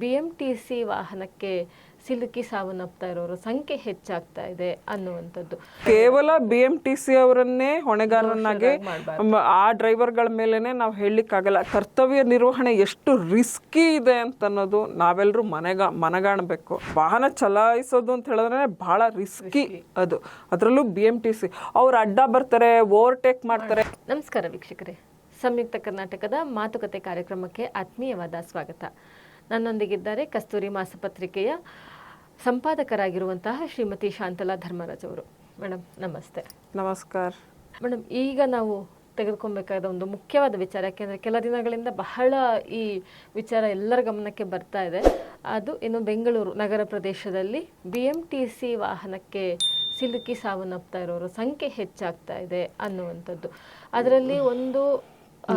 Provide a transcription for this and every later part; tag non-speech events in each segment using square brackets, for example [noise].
B M T C ವಾಹನಕ್ಕೆ ಸಿಲುಕಿ ಸಾವನ್ನಪ್ತಾ ಇರೋರ ಸಂಖ್ಯೆ ಹೆಚ್ಚಾಗ್ತಾ ಇದೆ ಅನ್ನುವಂಥದ್ದು. ಕೇವಲ ಬಿ ಎಂ ಟಿ ಸಿ ಅವರನ್ನೇ ಹೊಣೆಗಾರರನ್ನಾಗಿ ಆ ಡ್ರೈವರ್ಗಳ ಮೇಲೇನೆ ನಾವು ಹೇಳಲಿಕ್ಕಾಗಲ್ಲ. ಕರ್ತವ್ಯ ನಿರ್ವಹಣೆ ಎಷ್ಟು ರಿಸ್ಕಿ ಇದೆ ಅಂತ ಅನ್ನೋದು ನಾವೆಲ್ಲರೂ ಮನೆಗ ಮನಗಾಣಬೇಕು. ವಾಹನ ಚಲಾಯಿಸೋದು ಅಂತ ಹೇಳಿದ್ರೆ ಭಾಳ ರಿಸ್ಕಿ ಅದು. ಅದರಲ್ಲೂ ಬಿ ಎಂ ಟಿ ಸಿ ಅವ್ರು ಅಡ್ಡ ಬರ್ತಾರೆ ಓವರ್ಟೇಕ್ ಮಾಡ್ತಾರೆ. ನಮಸ್ಕಾರ ವೀಕ್ಷಕರೇ. ಸಂಯುಕ್ತ ಕರ್ನಾಟಕದ ಮಾತುಕತೆ ಕಾರ್ಯಕ್ರಮಕ್ಕೆ ಆತ್ಮೀಯವಾದ ಸ್ವಾಗತ. ನನ್ನೊಂದಿಗಿದ್ದಾರೆ ಕಸ್ತೂರಿ ಮಾಸಪತ್ರಿಕೆಯ ಸಂಪಾದಕರಾಗಿರುವಂತಹ ಶ್ರೀಮತಿ ಶಾಂತಲಾ ಧರ್ಮರಾಜ್ ಅವರು. ಮೇಡಮ್ ನಮಸ್ತೆ. ನಮಸ್ಕಾರ. ಮೇಡಮ್ ಈಗ ನಾವು ತೆಗೆದುಕೊಬೇಕಾದ ಒಂದು ಮುಖ್ಯವಾದ ವಿಚಾರ ಯಾಕೆಂದರೆ ಕೆಲ ದಿನಗಳಿಂದ ಬಹಳ ಈ ವಿಚಾರ ಎಲ್ಲರ ಗಮನಕ್ಕೆ ಬರ್ತಾ ಇದೆ. ಅದು ಇನ್ನು ಬೆಂಗಳೂರು ನಗರ ಪ್ರದೇಶದಲ್ಲಿ ಬಿ ಎಂ ಟಿ ಸಿ ವಾಹನಕ್ಕೆ ಸಿಲುಕಿ ಸಾವನ್ನಪ್ತಾ ಇರೋರ ಸಂಖ್ಯೆ ಹೆಚ್ಚಾಗ್ತಾ ಇದೆ ಅನ್ನುವಂಥದ್ದು. ಅದರಲ್ಲಿ ಒಂದು ಹ.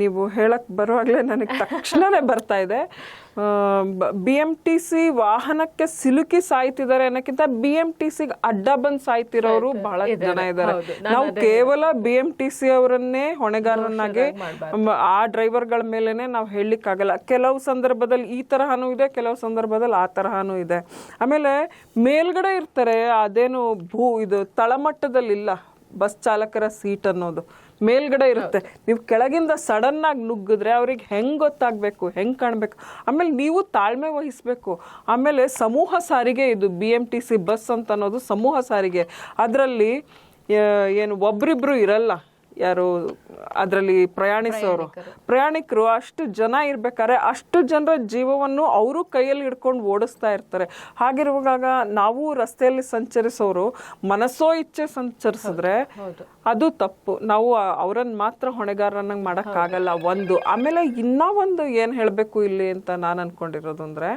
ನೀವು ಹೇಳಕ್ ಬರುವಾಗಲೇ ನನಗೆ ತಕ್ಷಣನೇ ಬರ್ತಾ ಇದೆ. ಬಿ ಎಂ ಟಿ ಸಿ ವಾಹನಕ್ಕೆ ಸಿಲುಕಿ ಸಾಯ್ತಿದ್ದಾರೆ ಅನ್ನೋಕ್ಕಿಂತ ಬಿ ಎಂ ಟಿ ಸಿ ಅಡ್ಡ ಬಂದು ಸಾಯ್ತಿರೋರು ಬಹಳ ಜನ ಇದ್ದಾರೆ. ನಾವು ಕೇವಲ ಬಿ ಎಂ ಟಿ ಸಿ ಅವರನ್ನೇ ಹೊಣೆಗಾರರನ್ನಾಗಿ ಆ ಡ್ರೈವರ್ಗಳ ಮೇಲೇನೆ ನಾವು ಹೇಳಲಿಕ್ಕಾಗಲ್ಲ. ಕೆಲವು ಸಂದರ್ಭದಲ್ಲಿ ಈ ತರಹನೂ ಇದೆ ಕೆಲವು ಸಂದರ್ಭದಲ್ಲಿ ಆ ತರಹನೂ ಇದೆ. ಆಮೇಲೆ ಮೇಲ್ಗಡೆ ಇರ್ತಾರೆ ಅದೇನು ಭೂ ಇದು ತಳಮಟ್ಟದಲ್ಲಿ ಇಲ್ಲ ಬಸ್ ಚಾಲಕರ ಸೀಟ್ ಅನ್ನೋದು ಮೇಲ್ಗಡೆ ಇರುತ್ತೆ. ನೀವು ಕೆಳಗಿಂದ ಸಡನ್ ಆಗಿ ನುಗ್ಗಿದ್ರೆ ಅವ್ರಿಗೆ ಹೆಂಗ್ ಗೊತ್ತಾಗ್ಬೇಕು, ಹೆಂಗ್ ಕಾಣ್ಬೇಕು? ಆಮೇಲೆ ನೀವು ತಾಳ್ಮೆ ವಹಿಸ್ಬೇಕು. ಆಮೇಲೆ ಸಮೂಹ ಸಾರಿಗೆ ಇದು B M T C bus ಅಂತ ಅನ್ನೋದು ಸಮೂಹ ಸಾರಿಗೆ. ಅದರಲ್ಲಿ ಏನು ಒಬ್ರಿಬ್ರು ಇರಲ್ಲ. ಯಾರು ಅದರಲ್ಲಿ ಪ್ರಯಾಣಿಸೋರು. ಪ್ರಯಾಣಿಕರು. ಅಷ್ಟು ಜನ ಇರ್ಬೇಕಾದ್ರೆ ಅಷ್ಟು ಜನರ ಜೀವವನ್ನು ಅವರು ಕೈಯಲ್ಲಿ ಹಿಡ್ಕೊಂಡು ಓಡಿಸ್ತಾ ಇರ್ತಾರೆ. ಹಾಗಿರುವಾಗ ನಾವು ರಸ್ತೆಯಲ್ಲಿ ಸಂಚರಿಸೋರು ಮನಸ್ಸೋ ಇಚ್ಛೆ ಸಂಚರಿಸಿದ್ರೆ ಅದು ತಪ್ಪು. ನಾವು ಅವರನ್ನ ಮಾತ್ರ ಹೊಣೆಗಾರನಾಗಿ ಮಾಡೋಕ್ಕಾಗಲ್ಲ. ಒಂದು ಆಮೇಲೆ ಇನ್ನೂ ಒಂದು ಏನು ಹೇಳಬೇಕು ಇಲ್ಲಿ ಅಂತ ನಾನು ಅನ್ಕೊಂಡಿರೋದು ಅಂದ್ರೆ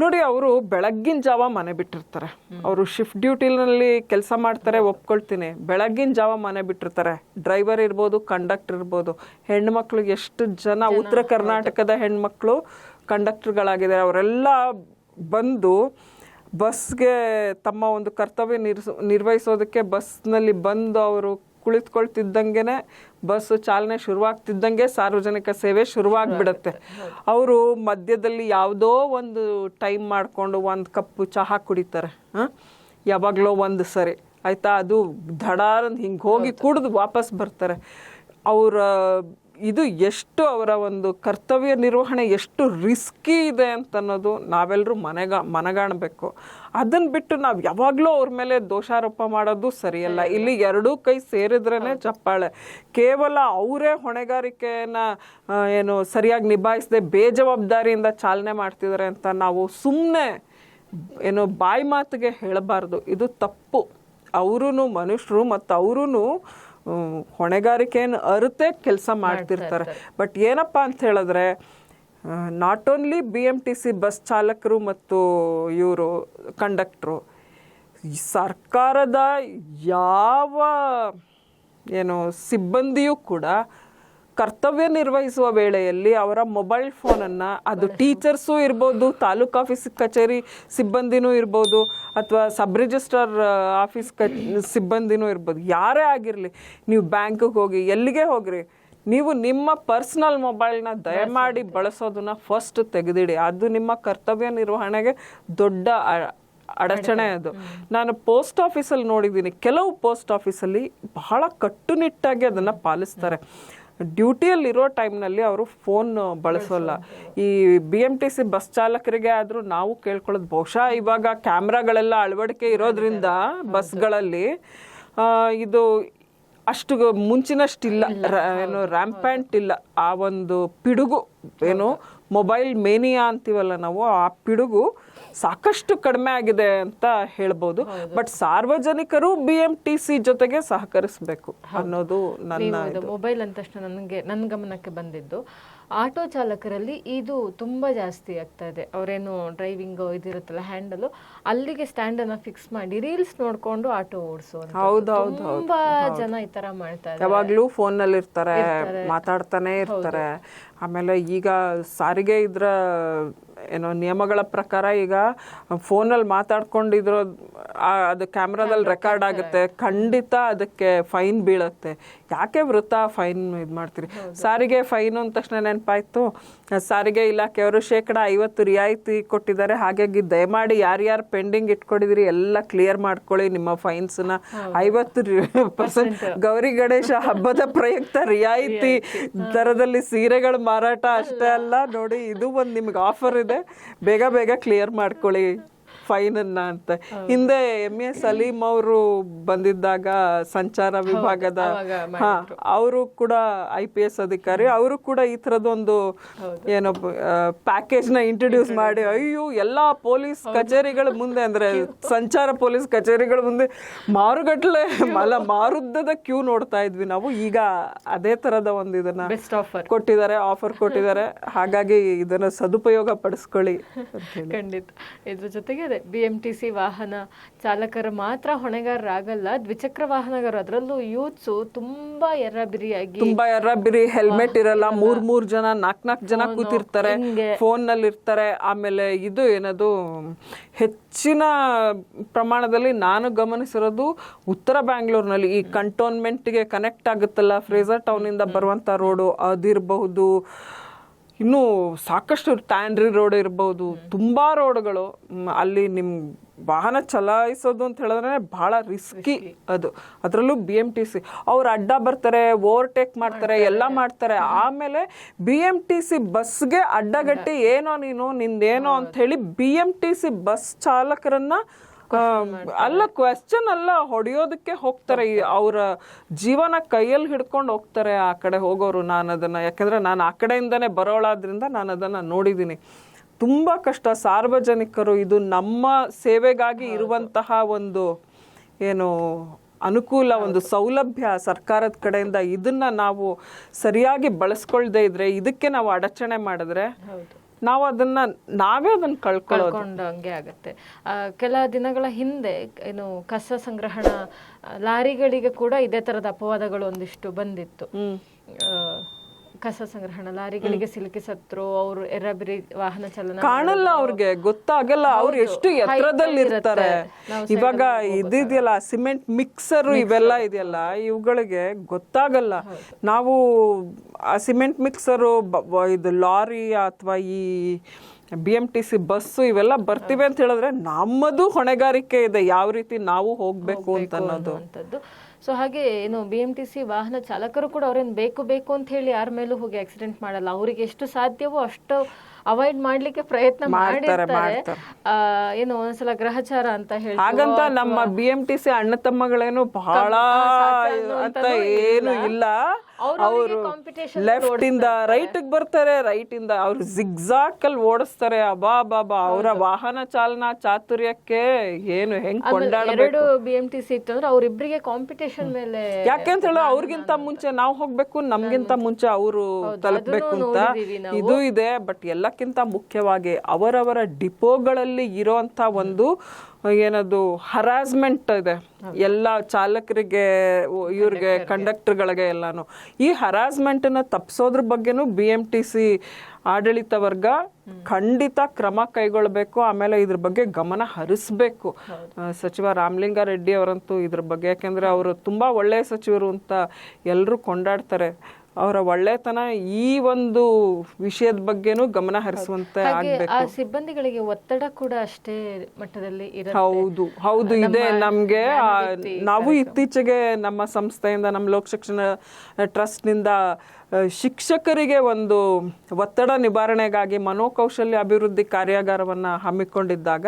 ನೋಡಿ ಅವರು ಬೆಳಗ್ಗಿನ ಜಾವ ಮನೆ ಬಿಟ್ಟಿರ್ತಾರೆ. ಅವರು ಶಿಫ್ಟ್ ಡ್ಯೂಟಿನಲ್ಲಿ ಕೆಲಸ ಮಾಡ್ತಾರೆ ಒಪ್ಕೊಳ್ತೀನಿ. ಬೆಳಗ್ಗಿನ ಜಾವ ಮನೆ ಬಿಟ್ಟಿರ್ತಾರೆ. ಡ್ರೈವರ್ ಇರ್ಬೋದು ಕಂಡಕ್ಟರ್ ಇರ್ಬೋದು. ಹೆಣ್ಮಕ್ಳಿಗೆ ಎಷ್ಟು ಜನ ಉತ್ತರ ಕರ್ನಾಟಕದ ಹೆಣ್ಮಕ್ಳು ಕಂಡಕ್ಟರ್ಗಳಾಗಿದ್ದಾರೆ ಅವರೆಲ್ಲ ಬಂದು ಬಸ್ಗೆ ತಮ್ಮ ಒಂದು ಕರ್ತವ್ಯ ನಿರ್ಸ್ ನಿರ್ವಹಿಸೋದಕ್ಕೆ ಬಸ್ನಲ್ಲಿ ಬಂದು ಅವರು ಕುಳಿತುಕೊಳ್ತಿದ್ದಂಗೆನೆ ಬಸ್ ಚಾಲನೆ ಶುರುವಾಗ್ತಿದ್ದಂಗೆ ಸಾರ್ವಜನಿಕ ಸೇವೆ ಶುರುವಾಗ್ಬಿಡತ್ತೆ. ಅವರು ಮಧ್ಯದಲ್ಲಿ ಯಾವುದೋ ಒಂದು ಟೈಮ್ ಮಾಡಿಕೊಂಡು ಒಂದು ಕಪ್ಪು ಚಹಾ ಕುಡಿತಾರೆ ಹಾಂ? ಯಾವಾಗಲೋ ಒಂದು ಸರಿ ಆಯಿತಾ? ಅದು ದಡಾರ ಹಿಂಗೆ ಹೋಗಿ ಕುಡಿದು ವಾಪಸ್ ಬರ್ತಾರೆ. ಅವರ ಇದು ಎಷ್ಟು ಅವರ ಒಂದು ಕರ್ತವ್ಯ ನಿರ್ವಹಣೆ ಎಷ್ಟು ರಿಸ್ಕಿ ಇದೆ ಅಂತ ಅನ್ನೋದು ನಾವೆಲ್ಲರೂ ಮನೆಗ ಮನಗಾಣಬೇಕು. ಅದನ್ನ ಬಿಟ್ಟು ನಾವು ಯಾವಾಗಲೂ ಅವ್ರ ಮೇಲೆ ದೋಷಾರೋಪ ಮಾಡೋದು ಸರಿಯಲ್ಲ. ಇಲ್ಲಿ ಎರಡೂ ಕೈ ಸೇರಿದ್ರೇ ಚಪ್ಪಾಳೆ. ಕೇವಲ ಅವರೇ ಹೊಣೆಗಾರಿಕೆಯನ್ನ ಏನು ಸರಿಯಾಗಿ ನಿಭಾಯಿಸದೆ ಬೇಜವಾಬ್ದಾರಿಯಿಂದ ಚಾಲನೆ ಮಾಡ್ತಿದ್ದಾರೆ ಅಂತ ನಾವು ಸುಮ್ಮನೆ ಏನು ಬಾಯಿ ಮಾತಿಗೆ ಹೇಳಬಾರ್ದು. ಇದು ತಪ್ಪು. ಅವರೂ ಮನುಷ್ಯರು ಮತ್ತು ಅವರೂ ಹೊಣೆಗಾರಿಕೆಯನ್ನು ಅರಿತೇ ಕೆಲಸ ಮಾಡ್ತಿರ್ತಾರೆ. ಬಟ್ ಏನಪ್ಪ ಅಂತ ಹೇಳಿದ್ರೆ not only B M T C bus ಚಾಲಕರು ಮತ್ತು ಇವರು ಕಂಡಕ್ಟ್ರು ಸರ್ಕಾರದ ಯಾವ ಏನು ಸಿಬ್ಬಂದಿಯೂ ಕೂಡ ಕರ್ತವ್ಯ ನಿರ್ವಹಿಸುವ ವೇಳೆಯಲ್ಲಿ ಅವರ ಮೊಬೈಲ್ ಫೋನನ್ನು ಅದು ಟೀಚರ್ಸು ಇರ್ಬೋದು ತಾಲೂಕು ಆಫೀಸ್ ಕಚೇರಿ ಸಿಬ್ಬಂದಿನೂ ಇರ್ಬೋದು ಅಥವಾ ಸಬ್ ರಿಜಿಸ್ಟ್ರಾರ್ ಆಫೀಸ್ ಕ ಸಿಬ್ಬಂದಿನೂ ಇರ್ಬೋದು ಯಾರೇ ಆಗಿರಲಿ ನೀವು ಬ್ಯಾಂಕಿಗೆ ಹೋಗಿ ಎಲ್ಲಿಗೆ ಹೋಗ್ರಿ ನೀವು ನಿಮ್ಮ ಪರ್ಸ್ನಲ್ ಮೊಬೈಲ್ನ ದಯಮಾಡಿ ಬಳಸೋದನ್ನ ಫಸ್ಟ್ ತೆಗೆದಿಡಿ. ಅದು ನಿಮ್ಮ ಕರ್ತವ್ಯ ನಿರ್ವಹಣೆಗೆ ದೊಡ್ಡ ಅಡಚಣೆ ಅದು. ನಾನು ಪೋಸ್ಟ್ ಆಫೀಸಲ್ಲಿ ನೋಡಿದ್ದೀನಿ ಕೆಲವು ಪೋಸ್ಟ್ ಆಫೀಸಲ್ಲಿ ಬಹಳ ಕಟ್ಟುನಿಟ್ಟಾಗಿ ಅದನ್ನು ಪಾಲಿಸ್ತಾರೆ. ಡ್ಯೂಟಿಯಲ್ಲಿರೋ ಟೈಮ್ನಲ್ಲಿ ಅವರು ಫೋನ್ ಬಳಸೋಲ್ಲ. ಈ B M T C bus ಚಾಲಕರಿಗೆ ಆದರೂ ನಾವು ಕೇಳ್ಕೊಳ್ಳೋದು. ಬಹುಶಃ ಇವಾಗ ಕ್ಯಾಮ್ರಾಗಳೆಲ್ಲ ಅಳವಡಿಕೆ ಇರೋದ್ರಿಂದ ಬಸ್ಗಳಲ್ಲಿ ಇದು ಅಷ್ಟು ಮುಂಚಿನಷ್ಟಿಲ್ಲ. ಏನು ರ್ಯಾಂಪ್ಯಾಂಟ್ ಇಲ್ಲ. ಆ ಒಂದು ಪಿಡುಗು, ಏನು, ಮೊಬೈಲ್ ಮೇನಿಯಾ ಅಂತೀವಲ್ಲ ನಾವು, ಆ ಪಿಡುಗು ಸಾಕಷ್ಟು ಕಡಿಮೆ ಆಗಿದೆ ಅಂತ ಹೇಳ್ಬೋದು. ಬಟ್ ಸಾರ್ವಜನಿಕರು ಬಿ ಎಂ ಟಿ ಸಿ ಜೊತೆಗೆ ಸಹಕರಿಸಬೇಕು ಅನ್ನೋದು ನನ್ನ ಮೊಬೈಲ್ ಅಂದ ತಕ್ಷಣ ನನಗೆ ನನ್ನ ಗಮನಕ್ಕೆ ಬಂದಿದ್ದು. ಆಟೋ ಚಾಲಕರಲ್ಲಿ ಇದು ತುಂಬಾ ಜಾಸ್ತಿ ಆಗ್ತಾ ಇದೆ. ಅವರೇನು ಡ್ರೈವಿಂಗ್ ಇದಿರುತ್ತಲ್ಲ ಹ್ಯಾಂಡಲ್ ಅಲ್ಲಿಗೆ ಸ್ಟ್ಯಾಂಡ್ ಅನ್ನ ಫಿಕ್ಸ್ ಮಾಡಿ ರೀಲ್ಸ್ ನೋಡ್ಕೊಂಡು ಆಟೋ ಓಡಿಸೋದು ಹೌದು, ಹೌದು, ತುಂಬಾ ಜನ ಈ ತರ ಮಾಡ್ತಾ ಇದ್ದಾರೆ. ಯಾವಾಗ್ಲೂ ನಲ್ಲಿ ಇರ್ತಾರೆ ಮಾತಾಡ್ತಾನೆ ಇರ್ತಾರೆ. ಆಮೇಲೆ ಈಗ ಸಾರಿಗೆ ಇದ್ರ ಏನೋ ನಿಯಮಗಳ ಪ್ರಕಾರ ಈಗ ಫೋನಲ್ಲಿ ಮಾತಾಡ್ಕೊಂಡಿದ್ರೋ ಅದು ಕ್ಯಾಮ್ರಾದಲ್ಲಿ ರೆಕಾರ್ಡ್ ಆಗುತ್ತೆ ಖಂಡಿತ ಅದಕ್ಕೆ ಫೈನ್ ಬೀಳುತ್ತೆ. ಯಾಕೆ ವೃತ್ತ ಫೈನ್ ಇದು ಮಾಡ್ತೀರಿ? ಸಾರಿಗೆ ಫೈನ್ ಅಂದ ತಕ್ಷಣ ನೆನಪಾಯ್ತು. ಸಾರಿಗೆ ಇಲಾಖೆಯವರು ಶೇಕಡ ಐವತ್ತು ರಿಯಾಯಿತಿ ಕೊಟ್ಟಿದ್ದಾರೆ. ಹಾಗಾಗಿ ದಯಮಾಡಿ ಯಾರ್ಯಾರು ಪೆಂಡಿಂಗ್ ಇಟ್ಕೊಂಡಿದ್ರಿ ಎಲ್ಲ ಕ್ಲಿಯರ್ ಮಾಡ್ಕೊಳ್ಳಿ. ನಿಮ್ಮ ಫೈನ್ಸ್ನ ಐವತ್ತು ಪರ್ಸೆಂಟ್ ಗೌರಿ ಗಣೇಶ ಹಬ್ಬದ ಪ್ರಯುಕ್ತ ರಿಯಾಯಿತಿ ದರದಲ್ಲಿ ಸೀರೆಗಳು ಮಾರಾಟ ಅಷ್ಟೇ ಅಲ್ಲ. ನೋಡಿ ಇದು ಒಂದು ನಿಮ್ಗೆ ಆಫರ್ ಇದೆ. ಬೇಗ ಬೇಗ ಕ್ಲಿಯರ್ ಮಾಡ್ಕೊಳ್ಳಿ. ಫೈನ್ ಅನ್ನ ಅಂತ. ಹಿಂದೆ. ಎಂ ಎ ಸಲೀಂ ಅವರು ಬಂದಿದ್ದಾಗ ಸಂಚಾರ ವಿಭಾಗದ ಹಾ ಅವರು ಕೂಡ ಐ ಪಿ ಎಸ್ ಅಧಿಕಾರಿ. ಅವರು ಕೂಡ ಈ ತರದೊಂದು ಏನೋ ಪ್ಯಾಕೇಜ್ನ ಇಂಟ್ರೊಡ್ಯೂಸ್ ಮಾಡಿ ಅಯ್ಯೋ ಎಲ್ಲಾ ಪೊಲೀಸ್ ಕಚೇರಿಗಳ ಮುಂದೆ ಅಂದ್ರೆ ಸಂಚಾರ ಪೊಲೀಸ್ ಕಚೇರಿಗಳ ಮುಂದೆ ಮಾರುಗಟ್ಲೆ ಅಲ್ಲ ಮಾರುದ್ದದ ಕ್ಯೂ ನೋಡ್ತಾ ಇದ್ವಿ ನಾವು. ಈಗ ಅದೇ ತರದ ಒಂದು ಇದನ್ನ ಕೊಟ್ಟಿದ್ದಾರೆ ಆಫರ್ ಕೊಟ್ಟಿದ್ದಾರೆ. [laughs] ಹಾಗಾಗಿ ಇದನ್ನ ಸದುಪಯೋಗ ಪಡಿಸ್ಕೊಳ್ಳಿ. ಖಂಡಿತ. ಇದ್ರ ಜೊತೆಗೆ ಅದೇ ಬಿ ಎಂ ಟಿ ಸಿ ವಾಹನ ಚಾಲಕರು ಮಾತ್ರ ಹೊಣೆಗಾರರಾಗಲ್ಲ. ದ್ವಿಚಕ್ರ ವಾಹನಗಾರರು ಅದರಲ್ಲೂ ಯೂತ್ಸು ತುಂಬಾ ಎರಬಿರಿಯಾಗಿ ತುಂಬಾ ಎರಬಿರಿ ಹೆಲ್ಮೆಟ್ ಇರಲ್ಲ. ಮೂರ್ ಮೂರ್ ಜನ ನಾಕ್ ನಾಕ್ ಜನ ಕೂತಿರ್ತಾರೆ. ಫೋನ್ನಲ್ಲಿ ಇರ್ತಾರೆ ಆಮೇಲೆ ಇದು ಏನದು ಹೆಚ್ಚಿನ ಪ್ರಮಾಣದಲ್ಲಿ ನಾನು ಗಮನಿಸಿರೋದು ಉತ್ತರ ಬ್ಯಾಂಗ್ಳೂರ್ನಲ್ಲಿ. ಈ ಕಂಟೋನ್ಮೆಂಟ್ಗೆ ಕನೆಕ್ಟ್ ಆಗುತ್ತಲ್ಲ ಫ್ರೇಜರ್ ಟೌನ್ ಇಂದ ಬರುವಂತ ರೋಡು ಅದಿರಬಹುದು. ಇನ್ನು ಸಾಕಷ್ಟು ಟ್ಯಾಂಡ್ರಿ ರೋಡ್ ಇರ್ಬೋದು ತುಂಬಾ ರೋಡ್ಗಳು. ಅಲ್ಲಿ ನಿಮ್ಮ ವಾಹನ ಚಲಾಯಿಸೋದು ಅಂತ ಹೇಳಿದ್ರೆ ಭಾಳ ರಿಸ್ಕಿ ಅದು. ಅದರಲ್ಲೂ ಬಿ ಎಂ ಟಿ ಸಿ ಅವ್ರು ಅಡ್ಡ ಬರ್ತಾರೆ ಓವರ್ಟೇಕ್ ಮಾಡ್ತಾರೆ ಎಲ್ಲ ಮಾಡ್ತಾರೆ. ಆಮೇಲೆ ಬಿ ಎಂ ಟಿ ಸಿ ಬಸ್ಗೆ ಅಡ್ಡಗಟ್ಟಿ ಏನೋ ನೀನು ನಿಂದೇನೋ ಅಂತ ಹೇಳಿ B M T C bus ಚಾಲಕರನ್ನ ಅಲ್ಲ ಕ್ವೆಶ್ಚನ್ ಅಲ್ಲ ಹೊಡೆಯೋದಕ್ಕೆ ಹೋಗ್ತಾರೆ ಅವರ ಜೀವನ ಕೈಯಲ್ಲಿ ಹಿಡ್ಕೊಂಡು ಹೋಗ್ತಾರೆ ಆ ಕಡೆ ಹೋಗೋರು. ನಾನು ಅದನ್ನ ಯಾಕಂದ್ರೆ ನಾನು ಆ ಕಡೆಯಿಂದನೇ ಬರೋಳಾದ್ರಿಂದ ನಾನು ಅದನ್ನ ನೋಡಿದ್ದೀನಿ ತುಂಬಾ ಕಷ್ಟ. ಸಾರ್ವಜನಿಕರು ಇದು ನಮ್ಮ ಸೇವೆಗಾಗಿ ಇರುವಂತಹ ಒಂದು ಏನು ಅನುಕೂಲ ಒಂದು ಸೌಲಭ್ಯ ಸರ್ಕಾರದ ಕಡೆಯಿಂದ ಇದನ್ನ ನಾವು ಸರಿಯಾಗಿ ಬಳಸ್ಕೊಳ್ದೇ ಇದ್ರೆ ಇದಕ್ಕೆ ನಾವು ಅಡಚಣೆ ಮಾಡಿದ್ರೆ ನಾವು ಅದನ್ನ ನಾವೇ ಅದನ್ನ ಕಳ್ಕೊಂಡಂಗೆ ಆಗುತ್ತೆ. ಆ, ಕೆಲ ದಿನಗಳ ಹಿಂದೆ ಏನು ಕಸ ಸಂಗ್ರಹಣ ಲಾರಿಗಳಿಗೆ ಕೂಡ ಇದೇ ತರದ ಅಪವಾದಗಳು ಒಂದಿಷ್ಟು ಬಂದಿತ್ತು. ಕಸ ಸಂಗ್ರಹಣ ಲಾರಿಗಳಿಗೆ ಸಿಲುಕಿ ಸತ್ರು ಅವರು ಎರಬರಿ ವಾಹನ ಚಲನ ಕಾಣಲ್ಲ ಅವ್ರಿಗೆ ಗೊತ್ತಾಗಲ್ಲ ಅವ್ರು ಎಷ್ಟು ಎತ್ತರದಲ್ಲಿ ಇರ್ತಾರೆ. ಇವಾಗ ಇದಿದೆಯಲ್ಲ ಸಿಮೆಂಟ್ ಮಿಕ್ಸರ್ ಇವೆಲ್ಲ ಇದೆಯಲ್ಲ ಇವುಗಳಿಗೆ ಗೊತ್ತಾಗಲ್ಲ. ನಾವು ಆ ಸಿಮೆಂಟ್ ಮಿಕ್ಸರು ಇದು ಲಾರಿ ಅಥವಾ ಈ B M T C bus ಇವೆಲ್ಲ ಬರ್ತಿವೆ ಅಂತ ಹೇಳಿದ್ರೆ ನಮ್ಮದು ಹೊಣೆಗಾರಿಕೆ ಇದೆ. ಯಾವ ರೀತಿ ನಾವು ಹೋಗ್ಬೇಕು ಅಂತ ಅನ್ನೋದು. ಸೊ ಹಾಗೆ, ಏನು ಬಿ ಎಂ ಟಿ ಸಿ ವಾಹನ ಚಾಲಕರು ಕೂಡ ಅವ್ರೇನು ಬೇಕು ಬೇಕು ಅಂತ ಹೇಳಿ ಯಾರ ಮೇಲೂ ಹೋಗಿ ಆಕ್ಸಿಡೆಂಟ್ ಮಾಡಲ್ಲ. ಅವರಿಗೆ ಎಷ್ಟು ಸಾಧ್ಯವೋ ಅಷ್ಟು ಅವಾಯ್ಡ್ ಮಾಡ್ಲಿಕ್ಕೆ ಪ್ರಯತ್ನ ಮಾಡಿರ್ತಾರೆ. ಏನು ಒಂದ್ಸಲ ಗ್ರಹಚಾರ ಅಂತ ಹೇಳಿ ಹಾಗಂತ ನಮ್ಮ ಬಿ ಎಂ ಟಿ ಸಿ ಅಣ್ಣ ತಮ್ಮಗಳೇನು ಬಹಳ ಅಂತ ಏನು ಇಲ್ಲ. ಅವರು ಲೆಫ್ಟ್ ಇಂದ ರೈಟ್ ಬರ್ತಾರೆ ರೈಟ್ ಇಂದ ಅವ್ರು ಜಿಗ್ಜಾಕ್ ಅಲ್ಲಿ ಓಡಿಸ್ತಾರೆ ಅಬಾ ಬಾಬಾ ಅವರ ವಾಹನ ಚಾಲನಾ ಚಾತುರ್ಯಕ್ಕೆ ಏನು ಹೆಂಗ್ ಕೊಂಡಾಡ ಎರಡು ಬಿ ಎಂ ಟಿ ಸಿ ಇತ್ತು ಅಂದ್ರೆ ಅವ್ರಿಬ್ರಿಗೆ ಕಾಂಪಿಟೇಷನ್ ಮೇಲೆ ಯಾಕೆ ಅಂತ ಹೇಳಿ ಅವ್ರಿಗಿಂತ ಮುಂಚೆ ನಾವು ಹೋಗ್ಬೇಕು ನಮ್ಗಿಂತ ಮುಂಚೆ ಅವರು ತಲುಪಬೇಕು ಅಂತ. ಇದು ಇದೆ ಬಟ್ ಎಲ್ಲಕ್ಕಿಂತ ಮುಖ್ಯವಾಗಿ ಅವರವರ ಡಿಪೋಗಳಲ್ಲಿ ಇರೋವಂಥ ಒಂದು ಏನದು ಹರಾಸ್ಮೆಂಟ್ ಇದೆ. ಎಲ್ಲ ಚಾಲಕರಿಗೆ ಇವ್ರಿಗೆ ಕಂಡಕ್ಟರ್ಗಳಿಗೆ ಎಲ್ಲಾನು. ಈ ಹರಾಸ್ಮೆಂಟನ್ನ ತಪ್ಪಿಸೋದ್ರ ಬಗ್ಗೆನೂ ಬಿ ಎಂ ಟಿ ಸಿ ಆಡಳಿತ ವರ್ಗ ಖಂಡಿತ ಕ್ರಮ ಕೈಗೊಳ್ಬೇಕು ಆಮೇಲೆ ಇದ್ರ ಬಗ್ಗೆ ಗಮನ ಹರಿಸ್ಬೇಕು. ಸಚಿವ ರಾಮಲಿಂಗಾರೆಡ್ಡಿ ಅವರಂತೂ ಇದ್ರ ಬಗ್ಗೆ ಯಾಕೆಂದ್ರೆ ಅವರು ತುಂಬಾ ಒಳ್ಳೆಯ ಸಚಿವರು ಅಂತ ಎಲ್ಲರೂ ಕೊಂಡಾಡ್ತಾರೆ. ಅವರ ಒಳ್ಳೆತನ ಈ ಒಂದು ವಿಷಯದ ಬಗ್ಗೆನೂ ಗಮನ ಹರಿಸುವಂತ ಆಗ್ಬೇಕು. ಆ ಸಿಬ್ಬಂದಿಗಳಿಗೆ ಒತ್ತಡ ಕೂಡ ಅಷ್ಟೇ ಮಟ್ಟದಲ್ಲಿ ಹೌದು ಹೌದು ಇದೆ ನಮ್ಗೆ ಆ, ನಾವು ಇತ್ತೀಚೆಗೆ ನಮ್ಮ ಸಂಸ್ಥೆಯಿಂದ ನಮ್ಮ ಲೋಕ ಶಿಕ್ಷಣ ಟ್ರಸ್ಟ್ನಿಂದ ಶಿಕ್ಷಕರಿಗೆ ಒಂದು ಒತ್ತಡ ನಿವಾರಣೆಗಾಗಿ ಮನೋಕೌಶಲ್ಯ ಅಭಿವೃದ್ಧಿ ಕಾರ್ಯಾಗಾರವನ್ನ ಹಮ್ಮಿಕೊಂಡಿದ್ದಾಗ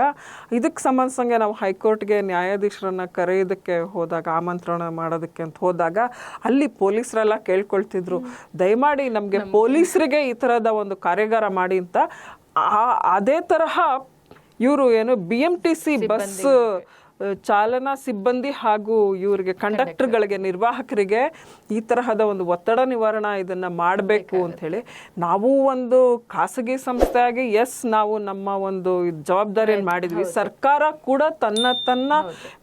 ಇದಕ್ಕೆ ಸಂಬಂಧಿಸಂಗೆ ನಾವು ಹೈಕೋರ್ಟ್ಗೆ ನ್ಯಾಯಾಧೀಶರನ್ನ ಕರೆಯೋದಕ್ಕೆ ಹೋದಾಗ ಆಮಂತ್ರಣ ಮಾಡೋದಕ್ಕೆ ಅಂತ ಹೋದಾಗ ಅಲ್ಲಿ ಪೊಲೀಸರೆಲ್ಲ ಕೇಳ್ಕೊಳ್ತಿದ್ರು ದಯಮಾಡಿ ನಮಗೆ ಪೊಲೀಸರಿಗೆ ಈ ತರದ ಒಂದು ಕಾರ್ಯಾಗಾರ ಮಾಡಿ ಅಂತ. ಆ- ಅದೇ ತರಹ ಇವರು ಏನು B M T C bus ಚಾಲನಾ ಸಿಬ್ಬಂದಿ ಹಾಗೂ ಇವರಿಗೆ ಕಂಡಕ್ಟರ್ಗಳಿಗೆ ನಿರ್ವಾಹಕರಿಗೆ ಈ ತರಹದ ಒಂದು ಒತ್ತಡ ನಿವಾರಣಾ ಇದನ್ನ ಮಾಡಬೇಕು ಅಂತ ಹೇಳಿ ನಾವು ಒಂದು ಖಾಸಗಿ ಸಂಸ್ಥೆಯಾಗಿ ಎಸ್ ನಾವು ನಮ್ಮ ಒಂದು ಜವಾಬ್ದಾರಿಯನ್ನು ಮಾಡಿದ್ವಿ. ಸರ್ಕಾರ ಕೂಡ ತನ್ನ ತನ್ನ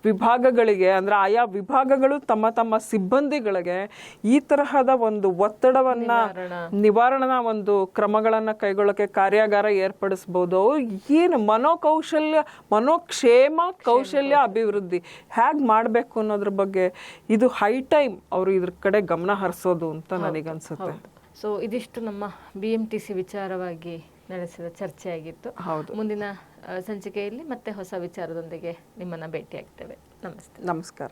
ವಿಭಾಗಗಳಿಗೆ ಅಂದ್ರೆ ಆಯಾ ವಿಭಾಗಗಳು ತಮ್ಮ ತಮ್ಮ ಸಿಬ್ಬಂದಿಗಳಿಗೆ ಈ ತರಹದ ಒಂದು ಒತ್ತಡವನ್ನ ನಿವಾರಣಾ. ಒಂದು ಕ್ರಮಗಳನ್ನ ಕೈಗೊಳ್ಳಕ್ಕೆ ಕಾರ್ಯಾಗಾರ ಏರ್ಪಡಿಸಬಹುದು ಏನು ಮನೋಕೌಶಲ್ಯ ಮನೋಕ್ಷೇಮ ಕೌಶಲ್ಯ. ಅಭಿವೃದ್ಧಿ. ಹೇಗೆ ಮಾಡಬೇಕು ಅನ್ನೋದ್ರ ಬಗ್ಗೆ ಇದು ಹೈ ಟೈಮ್ ಅವರು ಇದ್ರ ಕಡೆ ಗಮನ ಹರಿಸೋದು ಅಂತ ನನಗನ್ಸುತ್ತೆ ಸೊ ಇದಿಷ್ಟು ನಮ್ಮ ಬಿ ಎಂ ಟಿ ಸಿ ವಿಚಾರವಾಗಿ ನಡೆಸಿದ ಚರ್ಚೆಯಾಗಿತ್ತು. ಹೌದು. ಮುಂದಿನ ಸಂಚಿಕೆಯಲ್ಲಿ ಮತ್ತೆ ಹೊಸ ವಿಚಾರದೊಂದಿಗೆ ನಿಮ್ಮನ್ನು ಭೇಟಿಯಾಗ್ತೇವೆ. ನಮಸ್ತೆ. ನಮಸ್ಕಾರ.